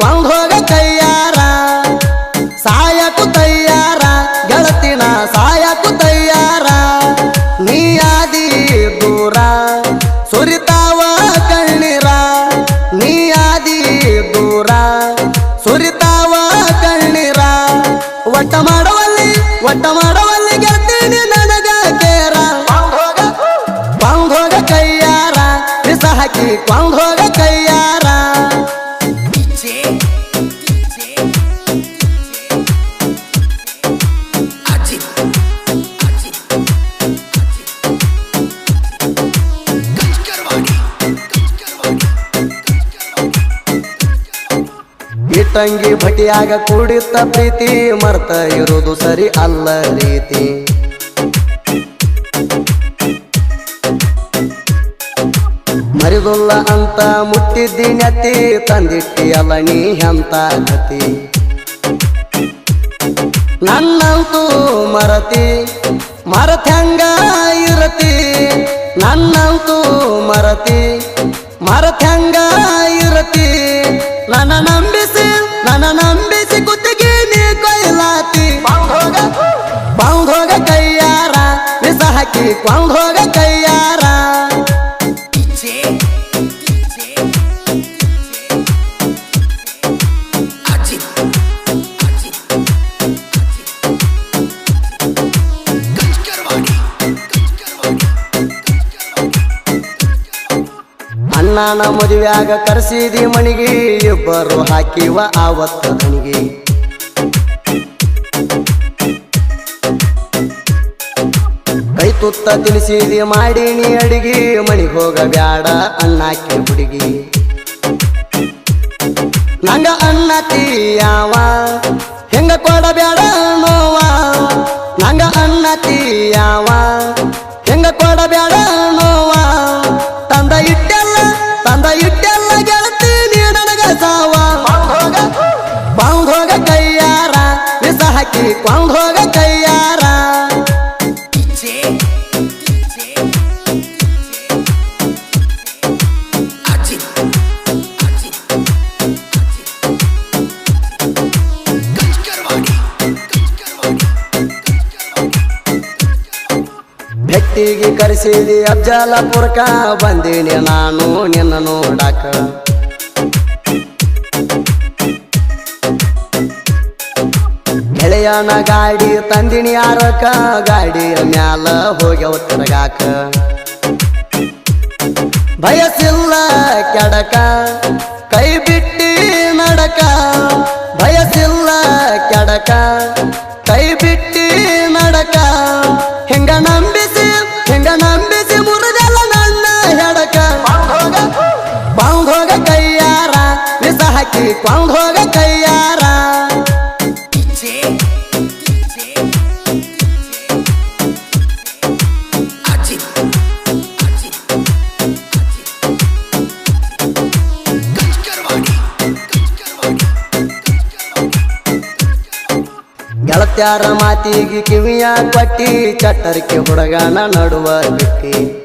ಕೊಂದ್ ಹೋಗ ಕೈಯಾರ, ಸಾಯಕು ತಯ್ಯಾರ ಗೆಳತಿನ ಸಾಯಕು ತಯ್ಯಾರ ನೀ ಆದಿ ದೂರ, ಸುರಿತಾವ ಕಣ್ಣೀರ. ನೀ ಆದಿ ದೂರ, ಸುರಿತಾವ ಕಣ್ಣೀರ. ಒಟ್ಟ ಮಾಡುವಲ್ಲಿ, ಒಟ್ಟ ಮಾಡವಲ್ಲಿ ಇಟ್ಟಂಗಿ ಭಟಿಯಾಗ ಕೂಡಿತ್ತ ಪ್ರೀತಿ, ಮರ್ತ ಇರುವುದು ಸರಿ ಅಲ್ಲ ರೀತಿ. ಮರಿದುಲ್ಲ ಅಂತ ಮುಟ್ಟಿದ್ದಿ ನತಿ ತಂದಿಟ್ಟಿ ಅಲ್ಲ ನೀ ಅಂತ ಗತಿ. ನನ್ನಂತೂ ಮರತಿ ಮರತ್ಯಂಗ ಇರತಿ. ನನ್ನಂತೂ ಮರತಿ ಮರತ್ಯಂಗ ಇರತಿ. ಕೊಂದ್ ಹೋಗ ಕೈಯಾರ ಅಣ್ಣನ ಮದುವೆಯಾಗ ಕರೆಸಿದಿ ಮಣಿಗೆ ಇಬ್ಬರು ಹಾಕಿವ ಆವತ್ತ ದಣಿಗೆ ತುತ್ತ ತಿನಿಸಿದಿ ಮಾಡೀನಿ ಅಡಿಗೆ. ಮಣಿ ಹೋಗ ಬ್ಯಾಡ ಹುಡುಗಿ. ನಂಗ ಅನ್ನ ತೀಯಾವ, ಹೆಂಗ ಕೊಡಬ್ಯಾಡ ನೋವ ನಂಗ ಅನ್ನ ತೀಯಾವ, ಹೆಂಗ ಕೊಡಬ್ಯಾಡ ನೋವ ತಂದ ಇಟ್ಟೆಲ್ಲ ತಂದ ಇಟ್ಟೆಲ್ಲ ಭೆಟ್ಟಿಗೆ ಕರೆಸಿದಿ ಅಫ್ಜಲಪುರಕ ಬಂದೀನಿ ನಾನು ನಿನ್ನ ನೋಡಾಕ ಗೆಳೆಯನ ಗಾಡಿ ತಂದಿನಿ ಯಾರಕ ಗಾಡಿಯ ಮ್ಯಾಲ ಹೋಗ್ಯವ ತಿರುಗಾಕ ಬಯಸಿಲ್ಲ ಕೆಡಕ, ಕೈ ಬಿಟ್ಟಿ ನಡಕ. ಬಯಸಿಲ್ಲ ಕೆಡಕ ಹಾಕಿ ಕೊಂದ್ ಹೋಗ ಕೈಯಾರ ಗೆಳತ್ಯಾರ ಮಾತಿಗೆ ಕಿವಿಯ ಕೊಟ್ಟಿ ಚಟ್ಟರಿಕೆ ಹುಡುಗನ ನಡುವ ಬಿಟ್ಟಿ.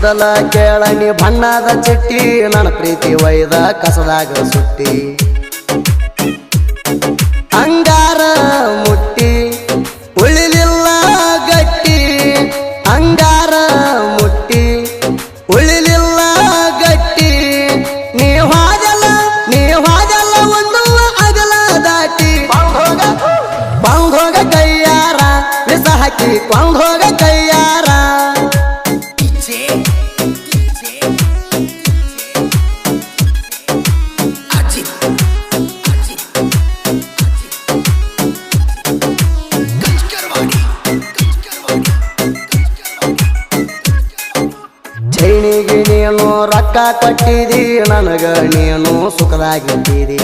ಮೊದಲ ಕೇಳನಿ ಬಣ್ಣದ ಚಿಟ್ಟಿ, ನನ್ನ ಪ್ರೀತಿ ವೈದ ಕಸದಾಗ ಸುಟ್ಟಿ. ಅಂಗಾರ ಮುಟ್ಟಿ, ಉಳಿಲಿಲ್ಲ ಗಟ್ಟಿ. ಅಂಗಾರ ಮುಟ್ಟಿ, ಉಳಿಲಿಲ್ಲ ಗಟ್ಟಿ. ನೀ ಹಾಗಲ್ಲ ನೀ ಹಾಗಲ್ಲ ಒಂದು ಅಗಲ ದಾಟಿ. ಬಾಂಗ್ ಹೋಗ ಕೈಯಾರ, ಬಿಸ ಹಾಕಿ ರೊಕ್ಕ ಕೊಟ್ಟಿದಿ, ನನಗ ನೀನು ಸುಖದಾಗಿದ್ದೀರಿ.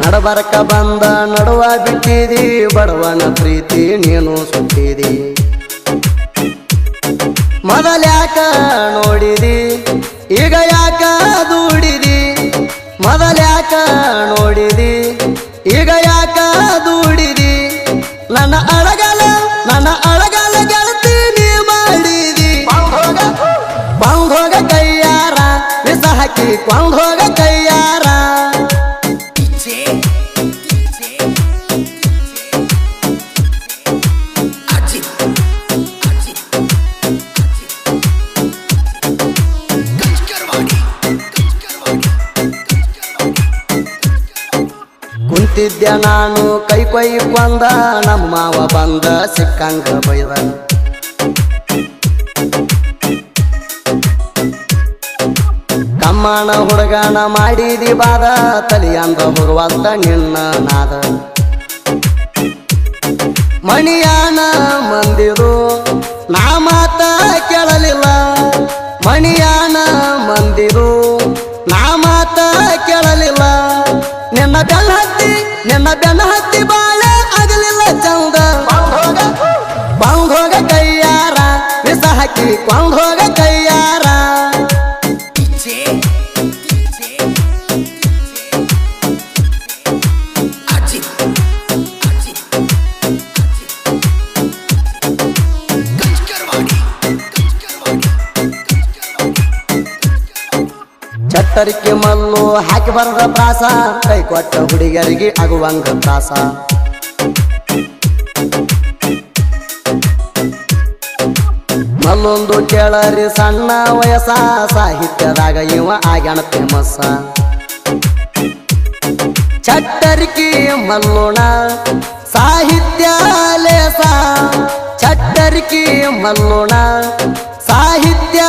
ನಡಬರಕ ಬಂದ ನಡುವ ಬಿಟ್ಟಿದಿ, ಬಡವನ ಪ್ರೀತಿ ನೀನು ಸುಟ್ಟಿದಿ. ಮೊದಲ್ಯಾಕ ನೋಡಿದಿ, ಈಗ ಯಾಕ ದೂಡಿದಿ? ಮೊದಲ್ಯಾಕ ನೋಡಿದಿ, ಈಗ ಯಾಕ ದೂಡಿದಿ? ನನ್ನ ಅಳಗಲ ಕುಂತಿದ್ದೆ ನಾನು? ಕೈ ಕೈ ಕೊಂದ, ನಮ್ಮ ಮಾವ ಬಂದ, ಸಿಕ್ಕಂಗ ಬೈದ. ಕಮ್ಮಣ ಹುಡುಗನ ಮಾಡಿದಿ ಬಾದ, ತಲಿಯಂದ ಬರುವಂತ ನಿನ್ನ ನಾದ. ಮಣಿಯಾನ ಮಂದಿರು, ನಾ ಮಾತ ಕೇಳಲಿಲ್ಲ. ಮಣಿಯಾನ ಮಂದಿರು, ನಾ ಮಾತ ಕೇಳಲಿಲ್ಲ. ನಿನ್ನ ಹತ್ತಿ ನಿನ್ನ ಬೆನ್ನ ಹತ್ತಿ ಬಾಳ ಚಟ್ಟರಿಕೆ ಮಲ್ಲು ಹಾಕಿ ಬರದ ಪ್ರಾಸ. ಕೈ ಕೊಟ್ಟ ಹುಡುಗರಿಗೆ ಆಗುವಂಗ ಪ್ರಾಸ. ಮಲ್ಲೊಂದು ಕೇಳರಿ ಸಣ್ಣ ವಯಸ್ಸ, ಸಾಹಿತ್ಯದಾಗ ಇವ ಆಗ್ಯಾಣ ಫೇಮಸ್ ಚಟ್ಟರಿಕೆ ಮಲ್ಲೋಣ, ಸಾಹಿತ್ಯ ಲೇಸ. ಚಟ್ಟರಿಕೆ ಮಲ್ಲೋಣ, ಸಾಹಿತ್ಯ